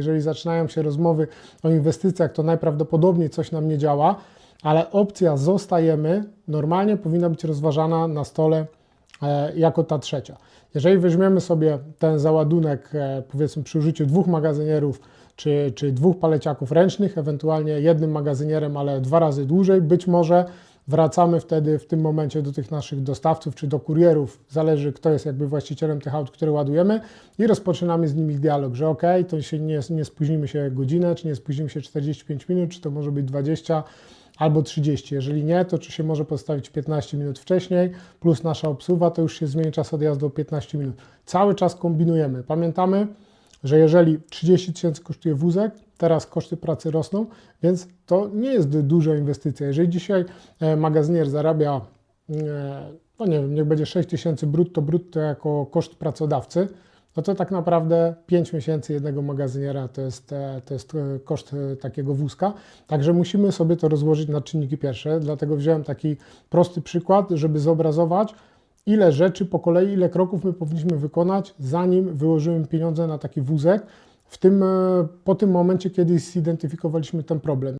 Jeżeli zaczynają się rozmowy o inwestycjach, to najprawdopodobniej coś nam nie działa, ale opcja zostajemy normalnie powinna być rozważana na stole e, jako ta trzecia. Jeżeli weźmiemy sobie ten załadunek, e, powiedzmy przy użyciu dwóch magazynierów czy, czy dwóch paleciaków ręcznych, ewentualnie jednym magazynierem, ale dwa razy dłużej, być może wracamy wtedy w tym momencie do tych naszych dostawców czy do kurierów, zależy kto jest jakby właścicielem tych aut, które ładujemy i rozpoczynamy z nimi dialog, że ok, to się nie, nie spóźnimy się godzinę, czy nie spóźnimy się 45 minut, czy to może być 20 albo 30. Jeżeli nie, to czy się może postawić 15 minut wcześniej, plus nasza obsługa, to już się zmieni czas odjazdu o 15 minut. Cały czas kombinujemy. Pamiętamy, że jeżeli 30 tysięcy kosztuje wózek, teraz koszty pracy rosną, więc to nie jest duża inwestycja. Jeżeli dzisiaj e, magazynier zarabia, e, no nie wiem, niech będzie 6 tysięcy brutto, brutto jako koszt pracodawcy, no to tak naprawdę 5 miesięcy jednego magazyniera to jest, e, to jest koszt takiego wózka. Także musimy sobie to rozłożyć na czynniki pierwsze. Dlatego wziąłem taki prosty przykład, żeby zobrazować, ile rzeczy po kolei, ile kroków my powinniśmy wykonać, zanim wyłożymy pieniądze na taki wózek. W tym, e, po tym momencie, kiedy zidentyfikowaliśmy ten problem.